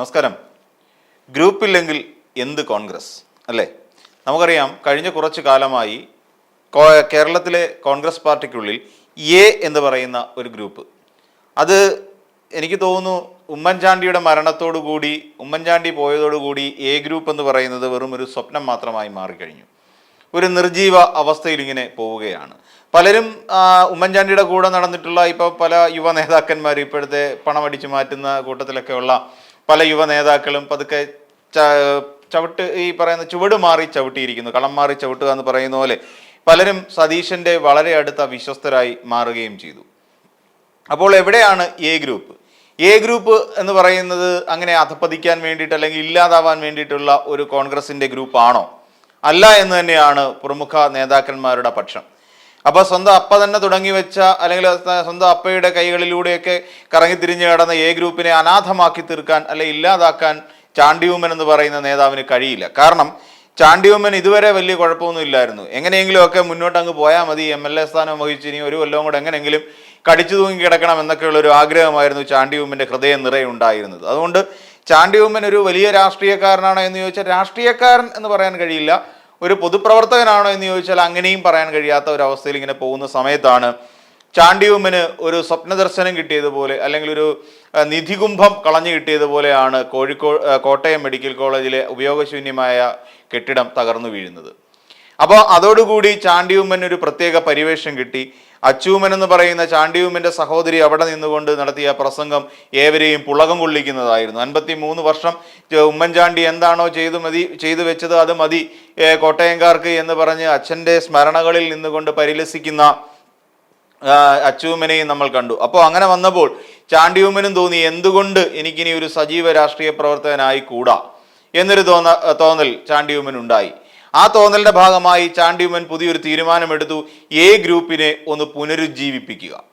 നമസ്കാരം. ഗ്രൂപ്പില്ലെങ്കിൽ എന്ത് കോൺഗ്രസ്? അല്ലേ? നമുക്കറിയാം കഴിഞ്ഞ കുറച്ച് കാലമായി കേരളത്തിലെ കോൺഗ്രസ് പാർട്ടിക്കുള്ളിൽ എ എന്ന് പറയുന്ന ഒരു ഗ്രൂപ്പ്. അത് എനിക്ക് തോന്നുന്നു ഉമ്മൻചാണ്ടിയുടെ മരണത്തോടുകൂടി ഉമ്മൻചാണ്ടി പോയതോടുകൂടി എ ഗ്രൂപ്പ് എന്ന് പറയുന്നത് വെറും ഒരു സ്വപ്നം മാത്രമായി മാറിക്കഴിഞ്ഞു. ഒരു നിർജീവ അവസ്ഥയിൽ ഇങ്ങനെ പോവുകയാണ്. പലരും ഉമ്മൻചാണ്ടിയുടെ കൂടെ നടന്നിട്ടുള്ള ഇപ്പോൾ പല യുവ നേതാക്കന്മാർ ഇപ്പോഴത്തെ പണമടിച്ചു മാറ്റുന്ന കൂട്ടത്തിലൊക്കെയുള്ള പല യുവ നേതാക്കളും പതുക്കെ ചവിട്ട് ഈ പറയുന്ന ചുവട് മാറി ചവിട്ടിയിരിക്കുന്നു. കളം മാറി ചവിട്ടുക എന്ന് പറയുന്ന പോലെ പലരും സതീശന്റെ വളരെ അടുത്ത വിശ്വസ്തരായി മാറുകയും ചെയ്തു. അപ്പോൾ എവിടെയാണ് എ ഗ്രൂപ്പ്? എ ഗ്രൂപ്പ് എന്ന് പറയുന്നത് അങ്ങനെ അധപ്പതിക്കാൻ വേണ്ടിയിട്ട് അല്ലെങ്കിൽ ഇല്ലാതാവാൻ വേണ്ടിയിട്ടുള്ള ഒരു കോൺഗ്രസിന്റെ ഗ്രൂപ്പാണോ? അല്ല എന്ന് തന്നെയാണ് പ്രമുഖ നേതാക്കന്മാരുടെ പക്ഷം. അപ്പോൾ സ്വന്തം അപ്പ തന്നെ തുടങ്ങി വെച്ച അല്ലെങ്കിൽ സ്വന്തം അപ്പയുടെ കൈകളിലൂടെയൊക്കെ കറങ്ങിത്തിരിഞ്ഞ് കിടന്ന എ ഗ്രൂപ്പിനെ അനാഥമാക്കി തീർക്കാൻ അല്ലെ ഇല്ലാതാക്കാൻ ചാണ്ടിയൂമൻ എന്ന് പറയുന്ന നേതാവിന് കഴിയില്ല. കാരണം ചാണ്ടിയൂമൻ ഇതുവരെ വലിയ കുഴപ്പമൊന്നും ഇല്ലായിരുന്നു. എങ്ങനെയെങ്കിലും ഒക്കെ മുന്നോട്ട് അങ്ങ് പോയാൽ മതി എം എൽ എ സ്ഥാനം വഹിച്ച് ഇനി ഒരു കൊല്ലവും കൂടെ എങ്ങനെയെങ്കിലും കടിച്ചു തൂങ്ങി കിടക്കണം എന്നൊക്കെയുള്ള ഒരു ആഗ്രഹമായിരുന്നു ചാണ്ടിയൂമന്റെ ഹൃദയം നിറയെ ഉണ്ടായിരുന്നത്. അതുകൊണ്ട് ചാണ്ടിയൂമൻ ഒരു വലിയ രാഷ്ട്രീയക്കാരനാണോ എന്ന് ചോദിച്ചാൽ രാഷ്ട്രീയക്കാരൻ എന്ന് പറയാൻ കഴിയില്ല. ഒരു പൊതുപ്രവർത്തകനാണോ എന്ന് ചോദിച്ചാൽ അങ്ങനെയും പറയാൻ കഴിയാത്ത ഒരു അവസ്ഥയിൽ ഇങ്ങനെ പോകുന്ന സമയത്താണ് ചാണ്ടിയൂമിന് ഒരു സ്വപ്ന ദർശനം കിട്ടിയതുപോലെ അല്ലെങ്കിൽ ഒരു നിധികുംഭം കളഞ്ഞു കിട്ടിയതുപോലെയാണ് കോഴിക്കോട് കോട്ടയം മെഡിക്കൽ കോളേജിലെ ഉപയോഗശൂന്യമായ കെട്ടിടം തകർന്നു വീഴുന്നത്. അപ്പോൾ അതോടുകൂടി ചാണ്ടിയൂമ്മൻ ഒരു പ്രത്യേക പരിവേഷം കിട്ടി. അച്ചൂമൻ എന്ന് പറയുന്ന ചാണ്ടിയുമ്മന്റെ സഹോദരി അവിടെ നിന്നുകൊണ്ട് നടത്തിയ പ്രസംഗം ഏവരെയും പുളകം കൊള്ളിക്കുന്നതായിരുന്നു. അൻപത്തി മൂന്ന് വർഷം ഉമ്മൻചാണ്ടി എന്താണോ ചെയ്തു മതി ചെയ്തു വെച്ചത് അത് മതി കോട്ടയംകാർക്ക് എന്ന് പറഞ്ഞ് അച്ഛന്റെ സ്മരണകളിൽ നിന്നുകൊണ്ട് പരിലസിക്കുന്ന അച്ചൂമനെയും നമ്മൾ കണ്ടു. അപ്പോൾ അങ്ങനെ വന്നപ്പോൾ ചാണ്ടിയൂമ്മനും തോന്നി എന്തുകൊണ്ട് എനിക്കിനി ഒരു സജീവ രാഷ്ട്രീയ പ്രവർത്തകനായി കൂടാ? എന്നൊരു തോന്ന തോന്നൽ ചാണ്ടിയൂമ്മൻ ഉണ്ടായി ആ തോന്നലിന്റെ ഭാഗമായി ചാണ്ടിയുമൻ പുതിയൊരു തീരുമാനമെടുത്തു. എ ഗ്രൂപ്പിനെ ഒന്ന് പുനരുജ്ജീവിപ്പിക്കുക.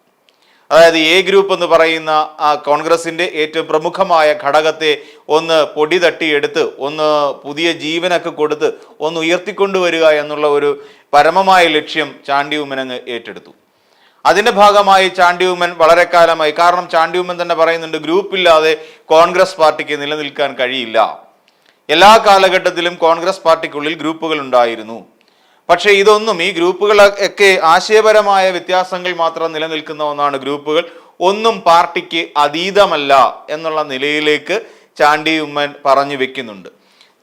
അതായത് എ ഗ്രൂപ്പ് എന്ന് പറയുന്ന ആ കോൺഗ്രസിന്റെ ഏറ്റവും പ്രമുഖമായ ഘടകത്തെ ഒന്ന് പൊടി തട്ടിയെടുത്ത് ഒന്ന് പുതിയ ജീവനൊക്കെ കൊടുത്ത് ഒന്ന് ഉയർത്തിക്കൊണ്ടുവരിക എന്നുള്ള ഒരു പരമമായ ലക്ഷ്യം ചാണ്ടി ഉമ്മനങ്ങ് ഏറ്റെടുത്തു. അതിന്റെ ഭാഗമായി ചാണ്ടിയുമൻ വളരെ കാലമായി കാരണം ചാണ്ടിയുമൻ തന്നെ പറയുന്നുണ്ട് ഗ്രൂപ്പില്ലാതെ കോൺഗ്രസ് പാർട്ടിക്ക് നിലനിൽക്കാൻ കഴിയില്ല. എല്ലാ കാലഘട്ടത്തിലും കോൺഗ്രസ് പാർട്ടിക്കുള്ളിൽ ഗ്രൂപ്പുകൾ ഉണ്ടായിരുന്നു. പക്ഷേ ഇതൊന്നും ഈ ഗ്രൂപ്പുകൾ ഒക്കെ ആശയപരമായ വ്യത്യാസങ്ങൾ മാത്രം നിലനിൽക്കുന്ന ഒന്നാണ് ഗ്രൂപ്പുകൾ. ഒന്നും പാർട്ടിക്ക് അതീതമല്ല എന്നുള്ള നിലയിലേക്ക് ചാണ്ടി ഉമ്മൻ പറഞ്ഞു വെക്കുന്നുണ്ട്.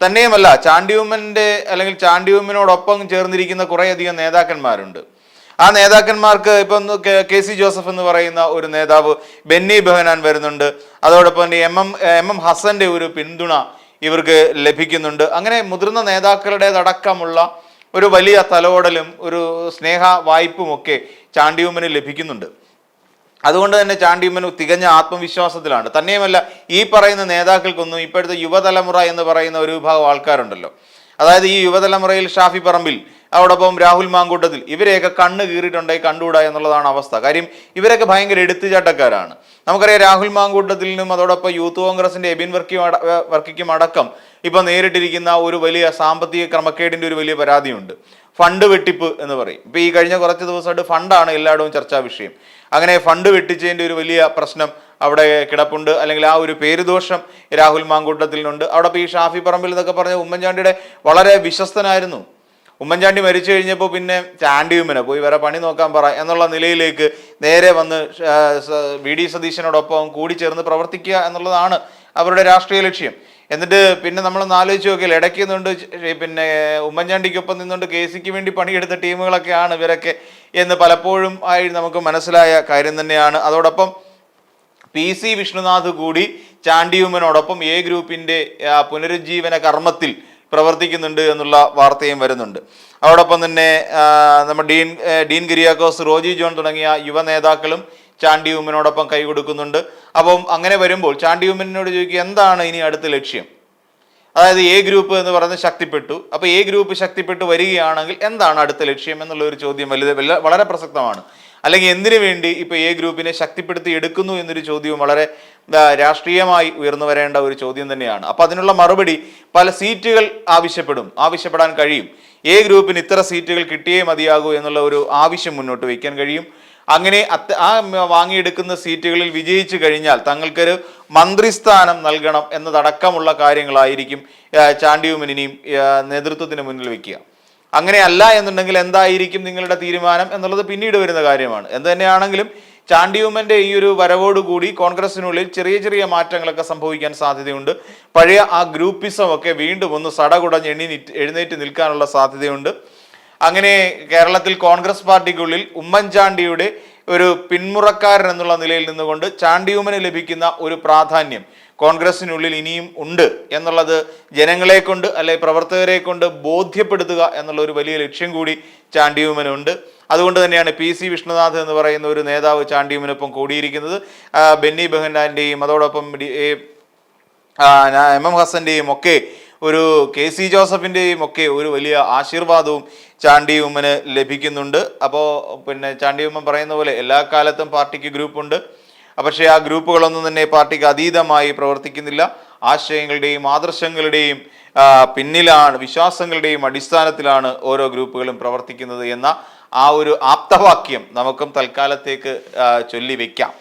തന്നെയുമല്ല ചാണ്ടി ഉമ്മന്റെ അല്ലെങ്കിൽ ചാണ്ടി ഉമ്മനോടൊപ്പം ചേർന്നിരിക്കുന്ന കുറേയധികം നേതാക്കന്മാരുണ്ട്. ആ നേതാക്കന്മാർക്ക് ഇപ്പം കെ സി ജോസഫ് എന്ന് പറയുന്ന ഒരു നേതാവ് ബെന്നി ബെഹനാൻ വരുന്നുണ്ട്. അതോടൊപ്പം തന്നെ എം എം എം എം ഹസന്റെ ഒരു പിന്തുണ ഇവർക്ക് ലഭിക്കുന്നുണ്ട്. അങ്ങനെ മുതിർന്ന നേതാക്കളുടേതടക്കമുള്ള ഒരു വലിയ തലോടലും ഒരു സ്നേഹ വായ്പും ഒക്കെ ചാണ്ടിയൂമ്മന് ലഭിക്കുന്നുണ്ട്. അതുകൊണ്ട് തന്നെ ചാണ്ടിയമ്മൻ തികഞ്ഞ ആത്മവിശ്വാസത്തിലാണ്. തന്നെയുമല്ല ഈ പറയുന്ന നേതാക്കൾക്കൊന്നും ഇപ്പോഴത്തെ യുവതലമുറ എന്ന് പറയുന്ന ഒരു വിഭാഗം ആൾക്കാരുണ്ടല്ലോ. അതായത് ഈ യുവതലമുറയിൽ ഷാഫി പറമ്പിൽ അതോടൊപ്പം രാഹുൽ മാങ്കൂട്ടത്തിൽ. ഇവരെയൊക്കെ കണ്ണ് കീറിയിട്ടുണ്ടായി കണ്ടുകൂടാ എന്നുള്ളതാണ് അവസ്ഥ. കാര്യം ഇവരൊക്കെ ഭയങ്കര എടുത്തുചാട്ടക്കാരാണ്. നമുക്കറിയാം രാഹുൽ മാങ്കൂട്ടത്തിലും അതോടൊപ്പം യൂത്ത് കോൺഗ്രസിന്റെ എബിൻ വർക്കി വർക്കിക്കും അടക്കം ഇപ്പൊ നേരിട്ടിരിക്കുന്ന ഒരു വലിയ സാമ്പത്തിക ക്രമക്കേടിന്റെ ഒരു വലിയ പരാതിയുണ്ട്. ഫണ്ട് വെട്ടിപ്പ് എന്ന് പറയും. ഇപ്പൊ ഈ കഴിഞ്ഞ കുറച്ച് ദിവസമായിട്ട് ഫണ്ടാണ് എല്ലായിടവും ചർച്ചാ വിഷയം. അങ്ങനെ ഫണ്ട് വെട്ടിച്ചതിന്റെ ഒരു വലിയ പ്രശ്നം അവിടെ കിടപ്പുണ്ട്. അല്ലെങ്കിൽ ആ ഒരു പേരുദോഷം രാഹുൽ മാങ്കൂട്ടത്തിനുണ്ട് അവിടെ ഇപ്പൊ ഈ ഷാഫി പറമ്പിൽ എന്നൊക്കെ പറഞ്ഞ ഉമ്മൻചാണ്ടിയുടെ വളരെ വിശ്വസ്തനായിരുന്നു. ഉമ്മൻചാണ്ടി മരിച്ചു കഴിഞ്ഞപ്പോൾ പിന്നെ ചാണ്ടി ഉമ്മനെ പോയി വേറെ പണി നോക്കാൻ പറ എന്നുള്ള നിലയിലേക്ക് നേരെ വന്ന് വി ഡി സതീശനോടൊപ്പം കൂടിച്ചേർന്ന് പ്രവർത്തിക്കുക എന്നുള്ളതാണ് അവരുടെ രാഷ്ട്രീയ ലക്ഷ്യം. എന്നിട്ട് പിന്നെ നമ്മൾ ആലോചിച്ച് നോക്കിയാൽ ഇടയ്ക്ക് നിന്നുകൊണ്ട് പിന്നെ ഉമ്മൻചാണ്ടിക്കൊപ്പം നിന്നുകൊണ്ട് കെ സിക്ക് വേണ്ടി പണിയെടുത്ത ടീമുകളൊക്കെയാണ് ഇവരൊക്കെ എന്ന് പലപ്പോഴും ആയി നമുക്ക് മനസ്സിലായ കാര്യം തന്നെയാണ്. അതോടൊപ്പം പി സി വിഷ്ണുനാഥ് കൂടി ചാണ്ടിയുമ്മനോടൊപ്പം എ ഗ്രൂപ്പിന്റെ പുനരുജ്ജീവന കർമ്മത്തിൽ പ്രവർത്തിക്കുന്നുണ്ട് എന്നുള്ള വാർത്തയും വരുന്നുണ്ട്. അതോടൊപ്പം തന്നെ നമ്മുടെ ഡീൻ ഡീൻ ഗിരിയാക്കോസ് റോജി ജോൺ തുടങ്ങിയ യുവ നേതാക്കളും ചാണ്ടിയുമ്മനോടൊപ്പം കൈ കൊടുക്കുന്നുണ്ട്. അപ്പം അങ്ങനെ വരുമ്പോൾ ചാണ്ടി ഉമ്മനോട് ചോദിക്കുക എന്താണ് ഇനി അടുത്ത ലക്ഷ്യം? അതായത് എ ഗ്രൂപ്പ് എന്ന് പറയുന്നത് ശക്തിപ്പെട്ടു. അപ്പോൾ എ ഗ്രൂപ്പ് ശക്തിപ്പെട്ടു വരികയാണെങ്കിൽ എന്താണ് അടുത്ത ലക്ഷ്യം എന്നുള്ള ഒരു ചോദ്യം വലുത് വളരെ പ്രസക്തമാണ്. അല്ലെങ്കിൽ എന്തിനു വേണ്ടി ഇപ്പോൾ എ ഗ്രൂപ്പിനെ ശക്തിപ്പെടുത്തി എടുക്കുന്നു എന്നൊരു ചോദ്യവും വളരെ രാഷ്ട്രീയമായി ഉയർന്നു വരേണ്ട ഒരു ചോദ്യം തന്നെയാണ്. അപ്പോൾ അതിനുള്ള മറുപടി പല സീറ്റുകൾ ആവശ്യപ്പെടും ആവശ്യപ്പെടാൻ കഴിയും. എ ഗ്രൂപ്പിന് ഇത്ര സീറ്റുകൾ കിട്ടിയേ മതിയാകൂ എന്നുള്ള ഒരു ആവശ്യം മുന്നോട്ട് വയ്ക്കാൻ കഴിയും. അങ്ങനെ ആ വാങ്ങിയെടുക്കുന്ന സീറ്റുകളിൽ വിജയിച്ചു കഴിഞ്ഞാൽ തങ്ങൾക്കൊരു മന്ത്രിസ്ഥാനം നൽകണം എന്നതടക്കമുള്ള കാര്യങ്ങളായിരിക്കും ആ, ചാണ്ടിയുമ്മൻ ഇനിയും നേതൃത്വത്തിന് മുന്നിൽ വെക്കുക. അങ്ങനെ അല്ല എന്നുണ്ടെങ്കിൽ എന്തായിരിക്കും നിങ്ങളുടെ തീരുമാനം എന്നുള്ളത് പിന്നീട് വരുന്ന കാര്യമാണ്. എന്ത് തന്നെയാണെങ്കിലും ചാണ്ടിയുമ്മന്റെ ഈ ഒരു വരവോടുകൂടി കോൺഗ്രസിനുള്ളിൽ ചെറിയ ചെറിയ മാറ്റങ്ങളൊക്കെ സംഭവിക്കാൻ സാധ്യതയുണ്ട്. പഴയ ആ ഗ്രൂപ്പിസം ഒക്കെ വീണ്ടും ഒന്ന് സടകുടഞ്ഞ് എണ്ണി എഴുന്നേറ്റ് നിൽക്കാനുള്ള സാധ്യതയുണ്ട്. അങ്ങനെ കേരളത്തിൽ കോൺഗ്രസ് പാർട്ടിക്കുള്ളിൽ ഉമ്മൻചാണ്ടിയുടെ ഒരു പിന്മുറക്കാരൻ എന്നുള്ള നിലയിൽ നിന്നുകൊണ്ട് ചാണ്ടിയൂമന് ലഭിക്കുന്ന ഒരു പ്രാധാന്യം കോൺഗ്രസിനുള്ളിൽ ഇനിയും ഉണ്ട് എന്നുള്ളത് ജനങ്ങളെ കൊണ്ട് അല്ലെ പ്രവർത്തകരെ കൊണ്ട് ബോധ്യപ്പെടുത്തുക എന്നുള്ള ഒരു വലിയ ലക്ഷ്യം കൂടി ചാണ്ടിയുമനുണ്ട് അതുകൊണ്ട് തന്നെയാണ് പി സി വിഷ്ണുനാഥ് എന്ന് പറയുന്ന ഒരു നേതാവ് ചാണ്ടിയുമ്മനൊപ്പം കൂടിയിരിക്കുന്നത്. ബെന്നി ബെഹന്നാന്റെയും അതോടൊപ്പം എം എം ഹസന്റെയും ഒക്കെ ഒരു കെ സി ജോസഫിന്റെയും ഒക്കെ ഒരു വലിയ ആശീർവാദവും ചാണ്ടി ലഭിക്കുന്നുണ്ട്. അപ്പോൾ പിന്നെ ചാണ്ടി ഉമ്മൻ പറയുന്ന പോലെ എല്ലാ കാലത്തും പാർട്ടിക്ക് ഗ്രൂപ്പുണ്ട്. പക്ഷേ ആ ഗ്രൂപ്പുകളൊന്നും തന്നെ പാർട്ടിക്ക് അതീതമായി പ്രവർത്തിക്കുന്നില്ല. ആശയങ്ങളുടെയും ആദർശങ്ങളുടെയും പിന്നിലാണ് വിശ്വാസങ്ങളുടെയും അടിസ്ഥാനത്തിലാണ് ഓരോ ഗ്രൂപ്പുകളും പ്രവർത്തിക്കുന്നത് എന്ന ആ ഒരു ആപ്തവാക്യം നമുക്കും തൽക്കാലത്തേക്ക് ചൊല്ലി വെക്കാം